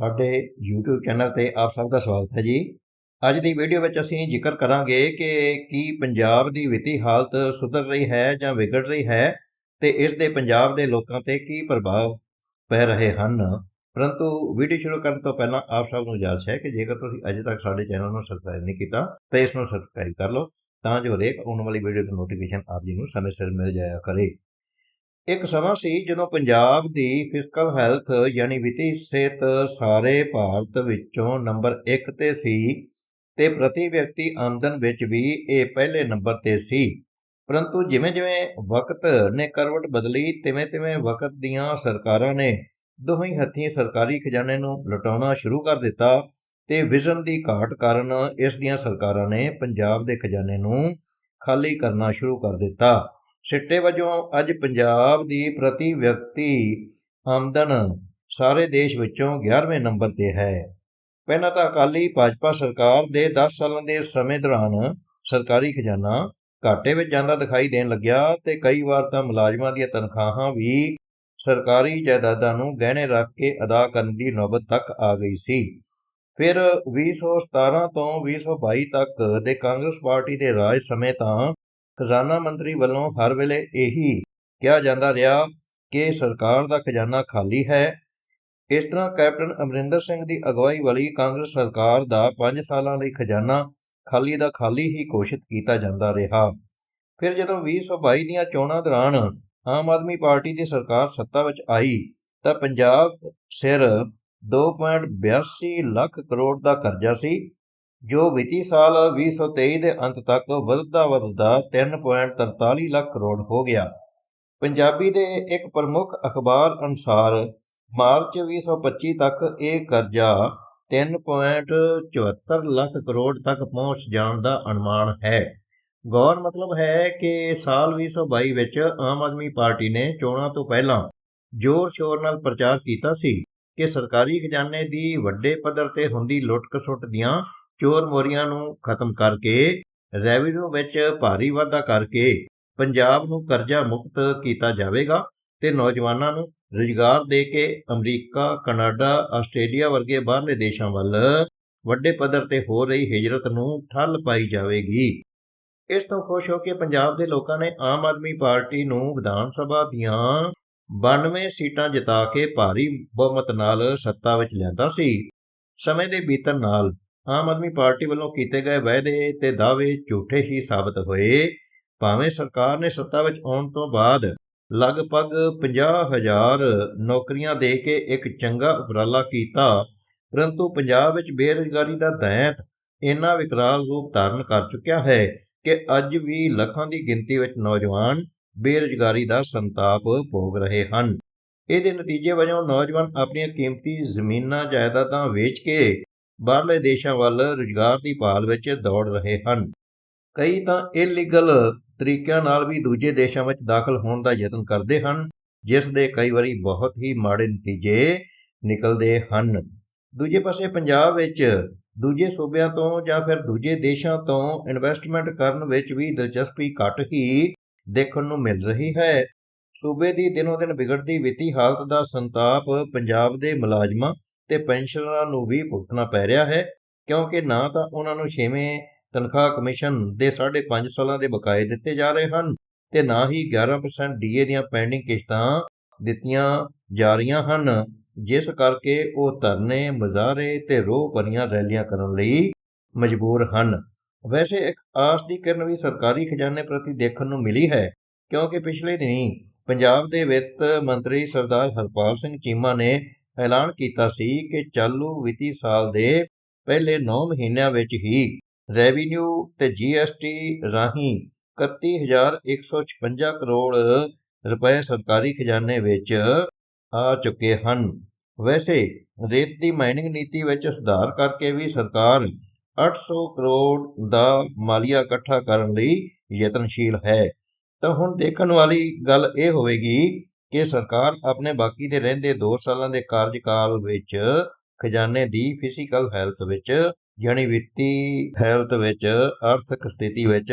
ਸਾਡੇ YouTube channel ਤੇ ਆਪ ਸਭ ਦਾ ਸਵਾਗਤ ਹੈ ਜੀ। ਅੱਜ ਦੀ ਵੀਡੀਓ ਵਿੱਚ ਅਸੀਂ ਜ਼ਿਕਰ ਕਰਾਂਗੇ ਕਿ ਕੀ ਪੰਜਾਬ ਦੀ ਵਿੱਤੀ ਹਾਲਤ ਸੁਧਰ ਰਹੀ ਹੈ ਜਾਂ ਵਿਗੜ ਰਹੀ ਹੈ ਤੇ ਇਸ ਦੇ ਪੰਜਾਬ ਦੇ ਲੋਕਾਂ ਤੇ ਕੀ ਪ੍ਰਭਾਵ ਪੈ ਰਹੇ ਹਨ। ਪਰੰਤੂ ਵੀਡੀਓ ਸ਼ੁਰੂ ਕਰਨ ਤੋਂ ਪਹਿਲਾਂ ਆਪ ਸਭ ਨੂੰ ਗੁਜ਼ਾਰਿਸ਼ ਹੈ ਕਿ ਜੇਕਰ ਤੁਸੀਂ ਅਜੇ ਤੱਕ ਸਾਡੇ ਚੈਨਲ ਨੂੰ ਸਬਸਕ੍ਰਾਈਬ ਨਹੀਂ ਕੀਤਾ ਤਾਂ ਇਸ ਨੂੰ ਸਬਸਕ੍ਰਾਈਬ ਕਰ ਲਓ ਤਾਂ ਜੋ ਹਰੇਕ ਆਉਣ ਵਾਲੀ ਵੀਡੀਓ ਦੀ ਨੋਟੀਫਿਕੇਸ਼ਨ ਆਪ ਜੀ ਨੂੰ ਸਮੇਂ ਸਿਰ ਮਿਲ ਜਾਇਆ ਕਰੇ। ਇੱਕ ਸਮਾਂ ਸੀ ਜਦੋਂ ਪੰਜਾਬ ਦੀ ਫਿਸਕਲ ਹੈਲਥ ਯਾਨੀ ਵਿੱਤੀ ਸਿਹਤ ਸਾਰੇ ਭਾਰਤ ਵਿੱਚੋਂ ਨੰਬਰ 1 ਤੇ ਸੀ ਤੇ ਪ੍ਰਤੀ ਵਿਅਕਤੀ ਆਮਦਨ ਵਿੱਚ ਵੀ ਇਹ ਪਹਿਲੇ ਨੰਬਰ ਤੇ ਸੀ। ਪਰੰਤੂ ਜਿਵੇਂ-ਜਿਵੇਂ ਵਕਤ ਨੇ ਕਰਵਟ ਬਦਲੀ ਤਿਵੇਂ-ਤਿਵੇਂ ਵਕਤ ਦੀਆਂ ਸਰਕਾਰਾਂ ਨੇ ਦੋਹੀਂ ਹੱਥੀਂ ਸਰਕਾਰੀ ਖਜ਼ਾਨੇ ਨੂੰ ਲੁਟਾਉਣਾ ਸ਼ੁਰੂ ਕਰ ਦਿੱਤਾ ਤੇ ਵਿਜ਼ਨ ਦੀ ਘਾਟ ਕਾਰਨ ਇਸ ਦੀਆਂ ਸਰਕਾਰਾਂ ਨੇ ਪੰਜਾਬ ਦੇ ਖਜ਼ਾਨੇ ਨੂੰ ਖਾਲੀ ਕਰਨਾ ਸ਼ੁਰੂ ਕਰ ਦਿੱਤਾ। ਸਿੱਟੇ ਵਜੋਂ ਅੱਜ ਪੰਜਾਬ ਦੀ ਪ੍ਰਤੀ ਵਿਅਕਤੀ ਆਮਦਨ ਸਾਰੇ ਦੇਸ਼ ਵਿੱਚੋਂ 11ਵੇਂ ਨੰਬਰ ਤੇ ਹੈ। ਪਹਿਲਾਂ ਤਾਂ ਅਕਾਲੀ ਭਾਜਪਾ ਸਰਕਾਰ ਦੇ 10 ਸਾਲਾਂ ਦੇ ਸਮੇਂ ਦੌਰਾਨ ਸਰਕਾਰੀ ਖਜ਼ਾਨਾ ਘਾਟੇ ਵਿੱਚ ਜਾਂਦਾ ਦਿਖਾਈ ਦੇਣ ਲੱਗਿਆ ਤੇ ਕਈ ਵਾਰ ਤਾਂ ਮੁਲਾਜ਼ਮਾਂ ਦੀਆਂ ਤਨਖਾਹਾਂ ਵੀ ਸਰਕਾਰੀ ਜਾਇਦਾਦਾਂ ਨੂੰ ਗਹਿਣੇ ਰੱਖ ਕੇ ਅਦਾ ਕਰਨ ਦੀ ਨੌਬਤ ਤੱਕ ਆ ਗਈ ਸੀ। ਫਿਰ 2017 ਤੋਂ 2022 ਤੱਕ ਦੇ ਕਾਂਗਰਸ ਪਾਰਟੀ ਦੇ ਰਾਜ ਸਮੇਂ ਤਾਂ ਖਜ਼ਾਨਾ ਮੰਤਰੀ ਵੱਲੋਂ ਹਰ ਵੇਲੇ ਇਹੀ ਕਿਹਾ ਜਾਂਦਾ ਰਿਹਾ ਕਿ ਸਰਕਾਰ ਦਾ ਖਜ਼ਾਨਾ ਖਾਲੀ ਹੈ। ਇਸ ਤਰ੍ਹਾਂ ਕੈਪਟਨ ਅਮਰਿੰਦਰ ਸਿੰਘ ਦੀ ਅਗਵਾਈ ਵਾਲੀ ਕਾਂਗਰਸ ਸਰਕਾਰ ਦਾ 5 ਸਾਲਾਂ ਲਈ ਖਜ਼ਾਨਾ ਖਾਲੀ ਦਾ ਖਾਲੀ ਹੀ ਘੋਸ਼ਿਤ ਕੀਤਾ ਜਾਂਦਾ ਰਿਹਾ। ਫਿਰ ਜਦੋਂ 2022 ਦੀਆਂ ਚੋਣਾਂ ਦੌਰਾਨ ਆਮ ਆਦਮੀ ਪਾਰਟੀ ਦੀ ਸਰਕਾਰ ਸੱਤਾ ਵਿੱਚ ਆਈ ਤਾਂ ਪੰਜਾਬ ਸਿਰ 2.82 ਲੱਖ ਕਰੋੜ ਦਾ ਕਰਜ਼ਾ ਸੀ। ਜੋ ਵਿੱਤੀ ਸਾਲ 2023 ਦੇ ਅੰਤ ਤੱਕ ਵਧਦਾ ਵਧਦਾ 3.43 ਲੱਖ ਕਰੋੜ ਹੋ ਗਿਆ। ਪੰਜਾਬੀ ਦੇ ਇੱਕ ਪ੍ਰਮੁੱਖ ਅਖਬਾਰ ਅਨੁਸਾਰ, ਮਾਰਚ 2025 ਤੱਕ ਇਹ ਕਰਜ਼ਾ 3.74 ਲੱਖ ਕਰੋੜ ਤੱਕ ਪਹੁੰਚ ਜਾਣ ਦਾ ਅਨੁਮਾਨ ਹੈ। ਗੌਰ ਮਤਲਬ ਹੈ ਕਿ ਸਾਲ 2022 ਵਿੱਚ ਆਮ ਆਦਮੀ ਪਾਰਟੀ ਨੇ ਚੋਣਾਂ ਤੋਂ ਪਹਿਲਾਂ ਜ਼ੋਰ ਸ਼ੋਰ ਨਾਲ ਪ੍ਰਚਾਰ ਕੀਤਾ ਸੀ ਕਿ ਸਰਕਾਰੀ ਖਜ਼ਾਨੇ ਦੀ ਵੱਡੇ ਪੱਧਰ ਤੇ ਹੁੰਦੀ ਲੁੱਟ-ਖਸੁੱਟ ਦੀਆਂ ਚੋਰ ਮੋਰੀਆਂ ਨੂੰ ਖਤਮ ਕਰਕੇ ਰੈਵਨਿਊ ਵਿੱਚ ਭਾਰੀ ਵਾਧਾ ਕਰਕੇ ਪੰਜਾਬ ਨੂੰ ਕਰਜ਼ਾ ਮੁਕਤ ਕੀਤਾ ਜਾਵੇਗਾ ਤੇ ਨੌਜਵਾਨਾਂ ਨੂੰ ਰੁਜ਼ਗਾਰ ਦੇ ਕੇ ਅਮਰੀਕਾ, ਕੈਨੇਡਾ, ਆਸਟ੍ਰੇਲੀਆ ਵਰਗੇ ਬਾਹਰਲੇ ਦੇਸ਼ਾਂ ਵੱਲ ਵੱਡੇ ਪੱਧਰ ਤੇ ਹੋ ਰਹੀ ਹਿਜਰਤ ਨੂੰ ਠੱਲ ਪਾਈ ਜਾਵੇਗੀ। ਇਸ ਤੋਂ ਖੁਸ਼ ਹੋ ਕੇ ਪੰਜਾਬ ਦੇ ਲੋਕਾਂ ਨੇ ਆਮ ਆਦਮੀ ਪਾਰਟੀ ਨੂੰ ਵਿਧਾਨ ਸਭਾ ਦੀਆਂ 92 ਸੀਟਾਂ ਜਿਤਾ ਕੇ ਭਾਰੀ ਬਹੁਮਤ ਨਾਲ ਸੱਤਾ ਵਿੱਚ ਲਿਆਂਦਾ ਸੀ। ਸਮੇਂ ਦੇ ਬੀਤਣ ਨਾਲ ਆਮ ਆਦਮੀ ਪਾਰਟੀ ਵੱਲੋਂ ਕੀਤੇ ਗਏ ਵਾਅਦੇ ਤੇ ਦਾਅਵੇ ਝੂਠੇ ਹੀ ਸਾਬਤ ਹੋਏ। ਭਾਵੇਂ ਸਰਕਾਰ ਨੇ ਸੱਤਾ ਵਿੱਚ ਆਉਣ ਤੋਂ ਬਾਅਦ ਲਗਭਗ 50000 ਨੌਕਰੀਆਂ ਦੇ ਕੇ ਇੱਕ ਚੰਗਾ ਉਪਰਾਲਾ ਕੀਤਾ, ਪਰੰਤੂ ਪੰਜਾਬ ਵਿੱਚ ਬੇਰੁਜ਼ਗਾਰੀ ਦਾ ਦੈਂਤ ਇੰਨਾ ਵਿਕਰਾਲ ਰੂਪ ਧਾਰਨ ਕਰ ਚੁੱਕਿਆ ਹੈ ਕਿ ਅੱਜ ਵੀ ਲੱਖਾਂ ਦੀ ਗਿਣਤੀ ਵਿੱਚ ਨੌਜਵਾਨ ਬੇਰੁਜ਼ਗਾਰੀ ਦਾ ਸੰਤਾਪ ਭੋਗ ਰਹੇ ਹਨ। ਇਹਦੇ ਨਤੀਜੇ ਵਜੋਂ ਨੌਜਵਾਨ ਆਪਣੀਆਂ ਕੀਮਤੀ ਜ਼ਮੀਨਾਂ, ਜਾਇਦਾਦਾਂ ਵੇਚ ਕੇ ਬਾਹਰਲੇ ਦੇਸ਼ਾਂ ਵੱਲ ਰੁਜ਼ਗਾਰ ਦੀ ਭਾਲ ਵਿੱਚ ਦੌੜ ਰਹੇ ਹਨ। ਕਈ ਤਾਂ ਇਲੀਗਲ ਤਰੀਕਿਆਂ ਨਾਲ ਵੀ ਦੂਜੇ ਦੇਸ਼ਾਂ ਵਿੱਚ ਦਾਖਲ ਹੋਣ ਦਾ ਯਤਨ ਕਰਦੇ ਹਨ, ਜਿਸ ਦੇ ਕਈ ਵਾਰੀ ਬਹੁਤ ਹੀ ਮਾੜੇ ਨਤੀਜੇ ਨਿਕਲਦੇ ਹਨ। ਦੂਜੇ ਪਾਸੇ ਪੰਜਾਬ ਵਿੱਚ ਦੂਜੇ ਸੂਬਿਆਂ ਤੋਂ ਜਾਂ ਫਿਰ ਦੂਜੇ ਦੇਸ਼ਾਂ ਤੋਂ ਇਨਵੈਸਟਮੈਂਟ ਕਰਨ ਵਿੱਚ ਵੀ ਦਿਲਚਸਪੀ ਘੱਟ ਹੀ ਦੇਖਣ ਨੂੰ ਮਿਲ ਰਹੀ ਹੈ। ਸੂਬੇ ਦੀ ਦਿਨੋ ਦਿਨ ਵਿਗੜਦੀ ਵਿੱਤੀ ਹਾਲਤ ਦਾ ਸੰਤਾਪ ਪੰਜਾਬ ਦੇ ਮੁਲਾਜ਼ਮਾਂ ਤੇ ਪੈਨਸ਼ਨਰਾਂ ਨੂੰ ਵੀ ਭੁਗਤਣਾ ਪੈ ਰਿਹਾ ਹੈ, ਕਿਉਂਕਿ ਨਾ ਤਾਂ ਉਹਨਾਂ ਨੂੰ 6ਵੇਂ ਤਨਖਾਹ ਕਮਿਸ਼ਨ ਦੇ 5.5 ਸਾਲਾਂ ਦੇ ਬਕਾਏ ਦਿੱਤੇ ਜਾ ਰਹੇ ਹਨ ਤੇ ਨਾ ਹੀ 11% ਡੀਏ ਦੀਆਂ ਪੈਂਡਿੰਗ ਕਿਸ਼ਤਾਂ ਦਿੱਤੀਆਂ ਜਾ ਰਹੀਆਂ ਹਨ, ਜਿਸ ਕਰਕੇ ਉਹ ਧਰਨੇ, ਮੁਜ਼ਾਹਰੇ ਤੇ ਰੋਹ ਭਰੀਆਂ ਰੈਲੀਆਂ ਕਰਨ ਲਈ ਮਜਬੂਰ ਹਨ। ਵੈਸੇ ਇੱਕ ਆਸ ਦੀ ਕਿਰਨ ਵੀ ਸਰਕਾਰੀ ਖਜ਼ਾਨੇ ਪ੍ਰਤੀ ਦੇਖਣ ਨੂੰ ਮਿਲੀ ਹੈ, ਕਿਉਂਕਿ ਪਿਛਲੇ ਦਿਨੀ ਪੰਜਾਬ ਦੇ ਵਿੱਤ ਮੰਤਰੀ ਸਰਦਾਰ ਹਰਪਾਲ ਸਿੰਘ ਚੀਮਾ ਨੇ ਐਲਾਨ ਕੀਤਾ ਸੀ ਕਿ ਚਾਲੂ ਵਿੱਤੀ ਸਾਲ ਦੇ ਪਹਿਲੇ 9 ਮਹੀਨਿਆਂ ਵਿੱਚ ਹੀ ਰੈਵਨਿਊ ਤੇ ਜੀਐਸਟੀ ਰਾਹੀਂ 31156 ਕਰੋੜ ਰੁਪਏ ਸਰਕਾਰੀ ਖਜ਼ਾਨੇ ਵਿੱਚ ਆ ਚੁੱਕੇ ਹਨ। ਵੈਸੇ, ਰੇਤ ਦੀ ਮਾਈਨਿੰਗ ਨੀਤੀ ਵਿੱਚ ਸੁਧਾਰ ਕਰਕੇ ਵੀ ਸਰਕਾਰ 800 ਕਰੋੜ ਦਾ ਮਾਲੀਆ ਇਕੱਠਾ ਕਰਨ ਲਈ ਯਤਨਸ਼ੀਲ ਹੈ। ਤਾਂ ਹੁਣ ਦੇਖਣ ਵਾਲੀ ਗੱਲ ਇਹ ਹੋਵੇਗੀ ਕਿ ਸਰਕਾਰ ਆਪਣੇ ਬਾਕੀ ਦੇ ਰਹਿੰਦੇ 2 ਸਾਲਾਂ ਦੇ ਕਾਰਜਕਾਲ ਵਿੱਚ ਖਜ਼ਾਨੇ ਦੀ ਫਿਜ਼ੀਕਲ ਹੈਲਥ ਵਿੱਚ ਯਾਨੀ ਵਿੱਤੀ ਹੈਲਥ ਵਿੱਚ, ਆਰਥਿਕ ਸਥਿਤੀ ਵਿੱਚ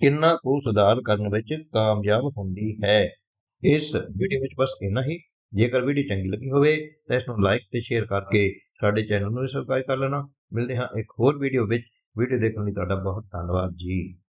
ਕਿੰਨਾ ਕੁ ਸੁਧਾਰ ਕਰਨ ਵਿੱਚ ਕਾਮਯਾਬ ਹੁੰਦੀ ਹੈ। ਇਸ ਵੀਡੀਓ ਵਿੱਚ ਬਸ ਇੰਨਾ ਹੀ। ਜੇਕਰ ਵੀਡੀਓ ਚੰਗੀ ਲੱਗੀ ਹੋਵੇ ਤਾਂ ਇਸ ਨੂੰ ਲਾਈਕ ਤੇ ਸ਼ੇਅਰ ਕਰਕੇ ਸਾਡੇ ਚੈਨਲ ਨੂੰ ਸਬਸਕ੍ਰਾਈਬ ਕਰ ਲੈਣਾ। ਮਿਲਦੇ ਹਾਂ ਇੱਕ ਹੋਰ ਵੀਡੀਓ ਵਿੱਚ। ਵੀਡੀਓ ਦੇਖਣ ਲਈ ਤੁਹਾਡਾ ਬਹੁਤ ਧੰਨਵਾਦ ਜੀ।